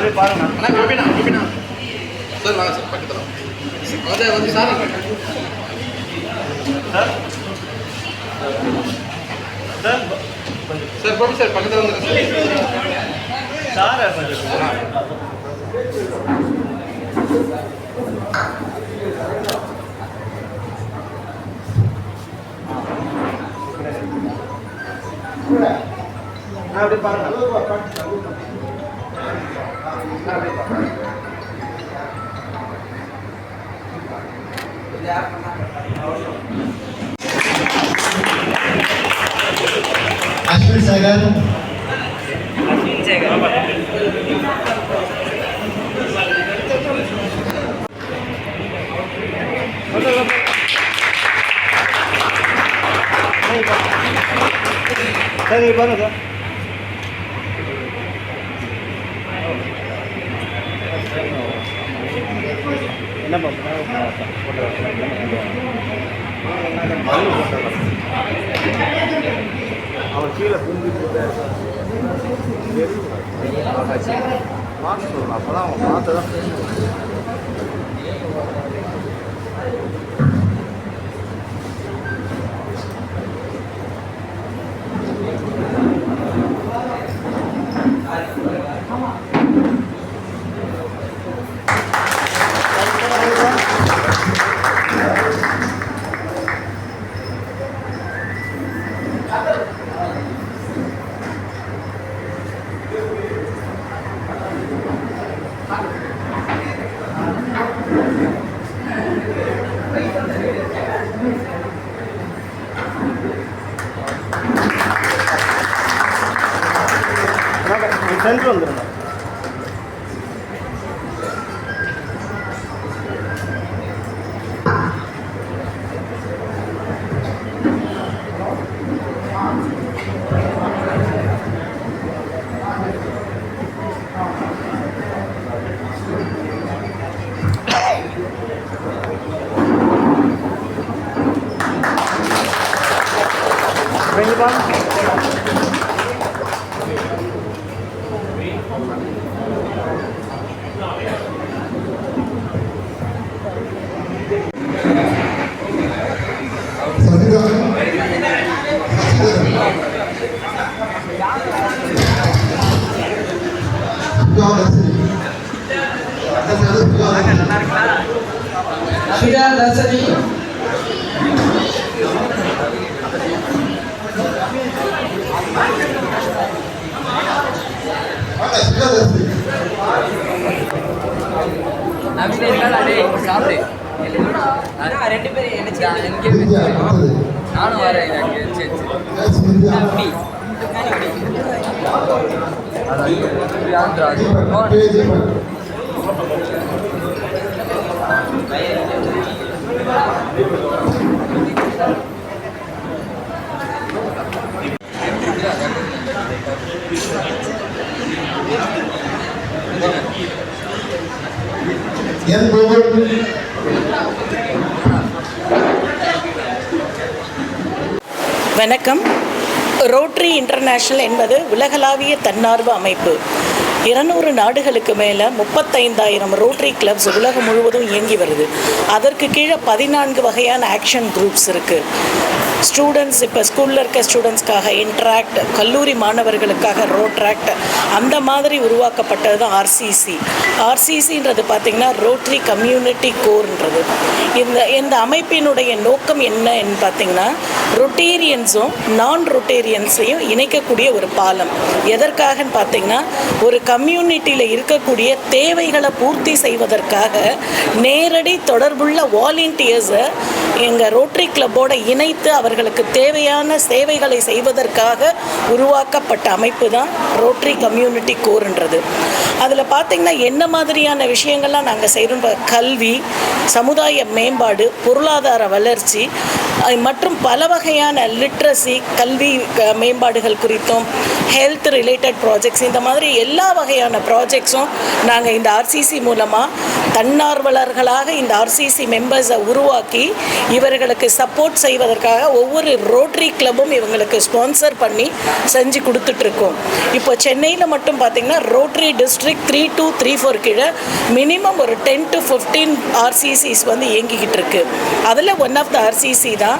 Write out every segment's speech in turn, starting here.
அப்படியே பாருங்க. அண்ணா கோபினா கோபினா சார் வாங்க சார் பக்கத்தில் அதே வந்து sir sir. Sir sir Gopi sir பக்கத்தில் வந்து சார். கொஞ்சம் அப்படியே பாருங்க. அஸ்வின் சேகர் சார் நீங்கள் பாருங்க சார் என்ன அவன் கீழே புரிஞ்சுட்டு பார்த்து சொல்லணும் அப்போ தான் அவன் பார்த்து தான் Sen döndürme. அபிதா தர்சனி ரெண்டு பேரும் வச்சு நானும் வரேன் வணக்கம். ரோட்ரி இன்டர்நேஷனல் என்பது உலகளாவிய தன்னார்வ அமைப்பு. இருநூறு நாடுகளுக்கு மேலே முப்பத்தைந்தாயிரம் ரோட்டரி கிளப்ஸ் உலகம் முழுவதும் இயங்கி வருது. அதற்கு கீழே பதினான்கு வகையான ஆக்ஷன் குரூப்ஸ் இருக்குது ஸ்டூடெண்ட்ஸ் இப்போ ஸ்கூலில் இருக்க ஸ்டூடெண்ட்ஸ்க்காக இன்ட்ராக்ட் கல்லூரி மாணவர்களுக்காக ரோட்ராக்ட் அந்த மாதிரி உருவாக்கப்பட்டது தான் ஆர்சிசி ஆர்சிசின்றது பார்த்திங்கன்னா ரோட்ரி கம்யூனிட்டி கோர்ன்றது இந்த இந்த அமைப்பினுடைய நோக்கம் என்னன்னு பார்த்திங்கன்னா ரொட்டேரியன்ஸும் நான் ரொட்டேரியன்ஸையும் இணைக்கக்கூடிய ஒரு பாலம். எதற்காகன்னு பார்த்தீங்கன்னா ஒரு கம்யூனிட்டியில் இருக்கக்கூடிய தேவைகளை பூர்த்தி செய்வதற்காக நேரடி தொடர்புள்ள வாலண்டியர்ஸை எங்கள் ரோட்டரி கிளப்போடு இணைத்து அவர்களுக்கு தேவையான சேவைகளை செய்வதற்காக உருவாக்கப்பட்ட அமைப்பு தான் ரோட்டரி கம்யூனிட்டி கோர்ன்றது அதில் பார்த்திங்கன்னா என்ன மாதிரியான விஷயங்கள்லாம் நாங்கள் செய்கிறோம் கல்வி சமுதாய மேம்பாடு பொருளாதார வளர்ச்சி மற்றும் பல வகையான லிட்ரஸி கல்வி மேம்பாடுகள் குறித்தும் ஹெல்த் ரிலேட்டட் ப்ராஜெக்ட்ஸ் இந்த மாதிரி எல்லா வகையான ப்ராஜெக்ட்ஸும் நாங்கள் இந்த ஆர்சிசி மூலமாக தன்னார்வலர்களாக இந்த ஆர்சிசி மெம்பர்ஸை உருவாக்கி இவர்களுக்கு சப்போர்ட் செய்வதற்காக ஒவ்வொரு ரோட்டரி கிளப்பும் இவங்களுக்கு ஸ்பான்சர் பண்ணி செஞ்சு கொடுத்துட்ருக்கோம் இப்போ சென்னையில் மட்டும் பார்த்திங்கன்னா Rotary district three two three four கீழே மினிமம் ஒரு டென் டு ஃபிஃப்டீன் ஆர்சிசிஸ் வந்து இயங்கிக்கிட்டு இருக்கு. அதில் ஒன் ஆஃப் த ஆர்சிசி தான்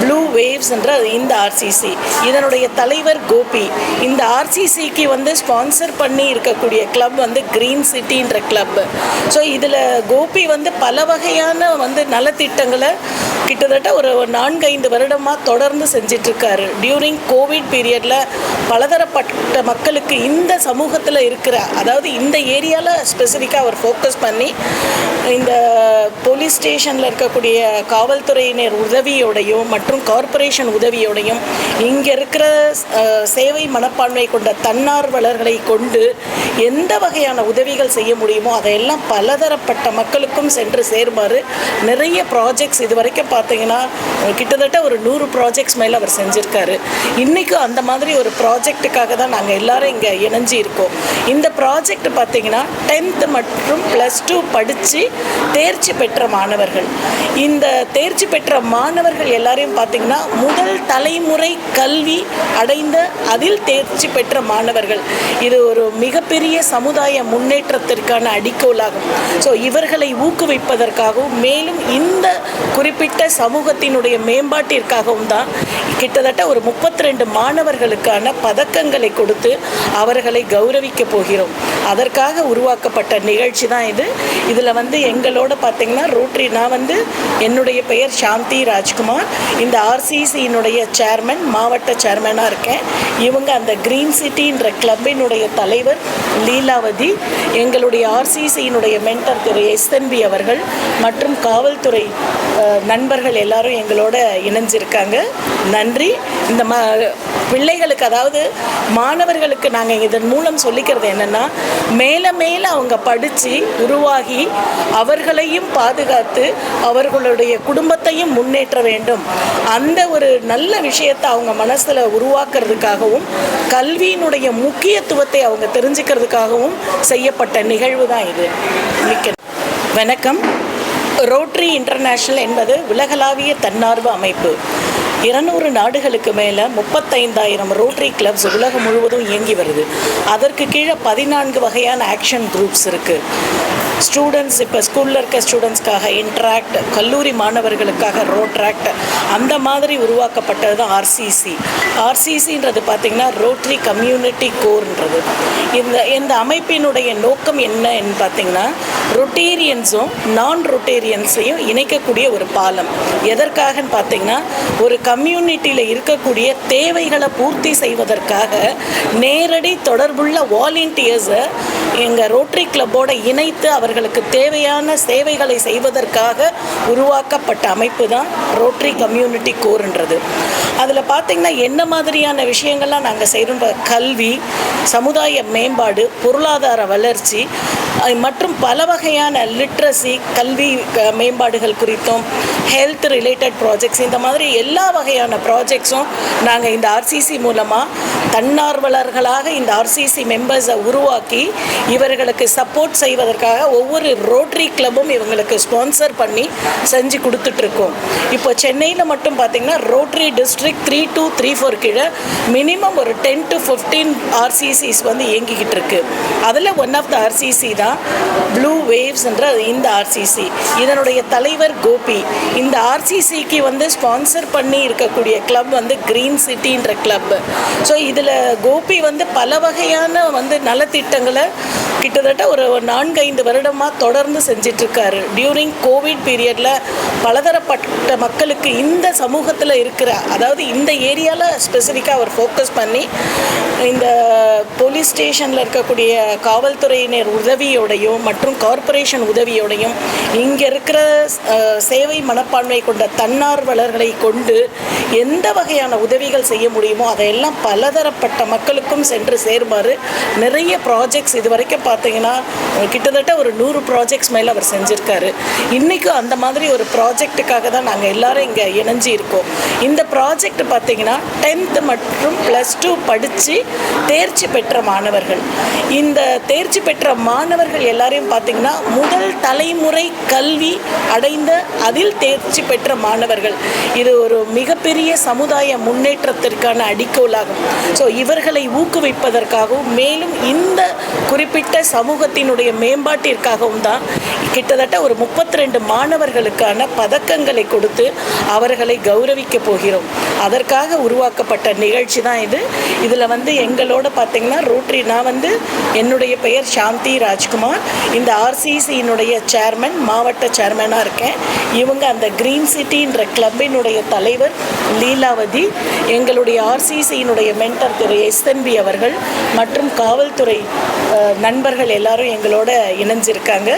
ப்ளூ வேவ்ஸ்ன்ற இந்த ஆர்சிசி இதனுடைய தலைவர் கோபி. இந்த ஆர்சிசிக்கு வந்து ஸ்பான்சர் பண்ணி இருக்கக்கூடிய கிளப் வந்து க்ரீன் சிட்டின்ற கிளப் ஸோ இதில் கோபி வந்து பல வகையான வந்து நலத்திட்டங்களை கிட்டத்தட்ட ஒரு நான்கு ஐந்து வருடமாக தொடர்ந்து செஞ்சிட்ருக்காரு. டியூரிங் கோவிட் பீரியடில் பலதரப்பட்ட மக்களுக்கு இந்த சமூகத்தில் இருக்கிற அதாவது இந்த ஏரியாவில் ஸ்பெசிஃபிக்காக அவர் ஃபோக்கஸ் பண்ணி இந்த போலீஸ் ஸ்டேஷனில் இருக்கக்கூடிய காவல்துறையினர் உதவியோடையும் மற்றும் கார்ப்பரேஷன் உதவியோடையும் இங்கே இருக்கிற சேவை மனப்பான்மை கொண்ட தன்னார்வலர்களை கொண்டு எந்த வகையான உதவிகள் செய்ய முடியுமோ அதையெல்லாம் பலதரப்பட்ட மக்களுக்கும் சென்று சேருமாறு நிறைய ப்ராஜெக்ட்ஸ் இது வரைக்கும் பார்த்தீங்கன்னா கிட்டத்தட்ட ஒரு நூறு ப்ராஜெக்ட்ஸ் மேலே அவர் செஞ்சுருக்காரு. இன்றைக்கும் அந்த மாதிரி ஒரு ப்ரா ப்ராஜெக்ட்டுக்காக தான் நாங்கள் எல்லாரும் இங்கே இணைஞ்சு இருக்கோம். இந்த ப்ராஜெக்ட் பார்த்தீங்கன்னா டென்த்து மற்றும் ப்ளஸ் டூ படித்து தேர்ச்சி பெற்ற மாணவர்கள். இந்த தேர்ச்சி பெற்ற மாணவர்கள் எல்லாரையும் பார்த்தீங்கன்னா முதல் தலைமுறை கல்வி அடைந்த அதில் தேர்ச்சி பெற்ற மாணவர்கள். இது ஒரு மிகப்பெரிய சமுதாய முன்னேற்றத்திற்கான அடிக்கோலாகும் ஸோ இவர்களை ஊக்குவிப்பதற்காகவும் மேலும் இந்த குறிப்பிட்ட சமூகத்தினுடைய மேம்பாட்டிற்காகவும் தான் கிட்டத்தட்ட ஒரு முப்பத்தி ரெண்டு மாணவர்களுக்கான பதக்கங்களை கொடுத்து அவர்களை கௌரவிக்க போகிறோம். அதற்காக உருவாக்கப்பட்ட நிகழ்ச்சி தான் இது. இதில் வந்து எங்களோட பார்த்திங்கன்னா ரோட்ரி நான் வந்து என்னுடைய பெயர் சாந்தி ராஜ்குமார். இந்த ஆர்சிசியினுடைய சேர்மன் மாவட்ட சேர்மனாக இருக்கேன். இவங்க அந்த க்ரீன் சிட்டின்ற கிளப்பினுடைய தலைவர் லீலாவதி. எங்களுடைய ஆர்சிசியினுடைய மென்டர் திரு எஸ்என்பி அவர்கள் மற்றும் காவல்துறை நண்பர்கள் எல்லாரும் எங்களோட இணைஞ்சிருக்காங்க. நன்றி. இந்த ம பிள்ளைகளுக்கு அதாவது மாணவர்களுக்கு நாங்கள் இதன் மூலம் சொல்லிக்கிறது என்னென்னா மேலே மேலே அவங்க படித்து உருவாகி அவர்களையும் பாதுகாத்து அவர்களுடைய குடும்பத்தையும் முன்னேற்ற வேண்டும். அந்த ஒரு நல்ல விஷயத்தை அவங்க மனசில் உருவாக்குறதுக்காகவும் கல்வியினுடைய முக்கியத்துவத்தை அவங்க தெரிஞ்சுக்கிறதுக்காகவும் செய்யப்பட்ட நிகழ்வு தான் இது. மிக்க வணக்கம். ரோட்ரி இன்டர்நேஷ்னல் என்பது உலகளாவிய தன்னார்வ அமைப்பு. இருநூறு நாடுகளுக்கு மேலே முப்பத்தைந்தாயிரம் ரோட்டரி கிளப்ஸ் உலகம் முழுவதும் இயங்கி வருது. அதற்கு கீழே பதினான்கு வகையான ஆக்ஷன் குரூப்ஸ் இருக்குது ஸ்டூடெண்ட்ஸ் இப்போ ஸ்கூலில் இருக்க ஸ்டூடெண்ட்ஸ்க்காக இன்ட்ராக்ட் கல்லூரி மாணவர்களுக்காக ரோட்ராக்ட் அந்த மாதிரி உருவாக்கப்பட்டது தான் ஆர்சிசி ஆர்சிசின்றது பார்த்திங்கன்னா ரோட்ரி கம்யூனிட்டி கோர்ன்றது இந்த இந்த அமைப்பினுடைய நோக்கம் என்னன்னு பார்த்தீங்கன்னா ரொட்டேரியன்ஸும் நான் ரொட்டேரியன்ஸையும் இணைக்கக்கூடிய ஒரு பாலம். எதற்காகன்னு பார்த்தீங்கன்னா ஒரு கம்யூனிட்டியில் இருக்கக்கூடிய தேவைகளை பூர்த்தி செய்வதற்காக நேரடி தொடர்புள்ள வாலண்டியர்ஸை எங்கள் ரோட்டரி கிளப்போடு இணைத்து அவர்களுக்கு தேவையான சேவைகளை செய்வதற்காக உருவாக்கப்பட்ட அமைப்பு தான் ரோட்டரி கம்யூனிட்டி கோர்ன்றது அதில் பார்த்திங்கன்னா என்ன மாதிரியான விஷயங்கள்லாம் நாங்கள் செய்கிறோம் கல்வி சமுதாய மேம்பாடு பொருளாதார வளர்ச்சி மற்றும் பல வகையான லிட்ரஸி கல்வி மேம்பாடுகள் குறித்தும் ஹெல்த் ரிலேட்டட் ப்ராஜெக்ட்ஸ் இந்த மாதிரி எல்லா வகையான ப்ராஜெக்ட்ஸும் நாங்கள் இந்த ஆர்சிசி மூலமாக தன்னார்வலர்களாக இந்த ஆர்சிசி மெம்பர்ஸை உருவாக்கி இவர்களுக்கு சப்போர்ட் செய்வதற்காக ஒவ்வொரு ரோட்டரி கிளப்பும் இவங்களுக்கு ஸ்பான்சர் பண்ணி செஞ்சு கொடுத்துட்ருக்கோம் இப்போ சென்னையில் மட்டும் பார்த்திங்கன்னா Rotary district three two three four கீழே மினிமம் ஒரு டென் டு ஃபிஃப்டீன் ஆர்சிசிஸ் வந்து இயங்கிக்கிட்டு இருக்கு. அதில் ஒன் ஆஃப் த ஆர்சிசி தான் ப்ளூ வேவ்ஸ்ன்ற இந்த ஆர்சிசி இதனுடைய தலைவர் கோபி. இந்த ஆர்சிசிக்கு வந்து ஸ்பான்சர் பண்ணி இருக்கக்கூடிய கிளப் வந்து க்ரீன் சிட்டின்ற கிளப் ஸோ இதில் கோபி வந்து பல வகையான வந்து நலத்திட்டங்களை கிட்டத்தட்ட ஒரு நான்கு ஐந்து வருடமாக தொடர்ந்து செஞ்சிட்ருக்காரு. டியூரிங் கோவிட் பீரியடில் பலதரப்பட்ட மக்களுக்கு இந்த சமூகத்தில் இருக்கிற அதாவது இந்த ஏரியாவில் ஸ்பெசிஃபிக்காக அவர் ஃபோக்கஸ் பண்ணி இந்த போலீஸ் ஸ்டேஷனில் இருக்கக்கூடிய காவல்துறையினர் உதவியோடையும் மற்றும் கார்ப்பரேஷன் உதவியோடையும் இங்கே இருக்கிற சேவை மனப்பான்மை கொண்ட தன்னார்வலர்களை கொண்டு எந்த வகையான உதவிகள் செய்ய முடியுமோ அதையெல்லாம் பலதரப்பட்ட மக்களுக்கும் சென்று சேருமாறு நிறைய ப்ராஜெக்ட்ஸ் இது வரைக்கும் பார்த்தீங்கன்னா கிட்டத்தட்ட ஒரு நூறு ப்ராஜெக்ட்ஸ் மேலே அவர் செஞ்சுருக்காரு. இன்றைக்கும் அந்த மாதிரி ஒரு ப்ராஜெக்ட்டுக்காக தான் நாங்கள் எல்லாரும் இங்கே இணைஞ்சு இருக்கோம். இந்த ப்ராஜெக்ட் பார்த்தீங்கன்னா டென்த்து மற்றும் ப்ளஸ் டூ படித்து தேர்ச்சி பெற்ற மாணவர்கள். இந்த தேர்ச்சி பெற்ற மாணவர்கள் எல்லாரையும் பார்த்தீங்கன்னா முதல் தலைமுறை கல்வி அடைந்த அதில் தேர்ச்சி பெற்ற மாணவர்கள். இது ஒரு மிகப்பெரிய சமுதாய முன்னேற்றத்திற்கான அடிக்கோலாகும் ஸோ இவர்களை ஊக்குவிப்பதற்காகவும் மேலும் இந்த குறிப்பிட்ட சமூகத்தினுடைய மேம்பாட்டிற்காகவும் தான் கிட்டத்தட்ட ஒரு முப்பத்தி ரெண்டு மாணவர்களுக்கான பதக்கங்களை கொடுத்து அவர்களை கௌரவிக்க போகிறோம். அதற்காக உருவாக்கப்பட்ட நிகழ்ச்சி தான் இது. இதில் வந்து எங்களோட பார்த்தீங்கன்னா ரோட்ரி நான் வந்து என்னுடைய பெயர் சாந்தி ராஜ்குமார். இந்த ஆர்சிசியினுடைய சேர்மன் மாவட்ட சேர்மனாக இருக்கேன். இவங்க அந்த க்ரீன் சிட்டின்ற கிளப்பினுடைய தலைவர் லீலாவதி. எங்களுடைய ஆர்சிசியினுடைய மென்டர் திரு எஸ்என்பி அவர்கள் மற்றும் காவல்துறை நண்பர்கள் எல்லாரும் எங்களோட இணைஞ்சிருக்காங்க.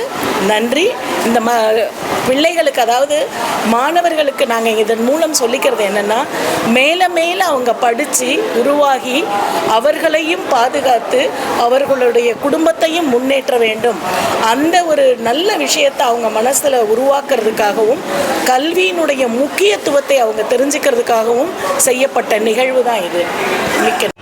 நன்றி. இந்த ம பிள்ளைகளுக்கு அதாவது மாணவர்களுக்கு நாங்கள் இதன் மூலம் சொல்லிக்கிறது என்னென்னா மேலே மேலே அவங்க படித்து உருவாகி அவர்களையும் பாதுகாத்து அவர்களுடைய குடும்பத்தையும் முன்னேற்ற வேண்டும். அந்த ஒரு நல்ல விஷயத்தை அவங்க மனசில் உருவாக்குறதுக்காகவும் கல்வியினுடைய முக்கியத்துவத்தை அவங்க தெரிஞ்சுக்கிறதுக்காகவும் செய்யப்பட்ட நிகழ்வு தான் இது. மிக்க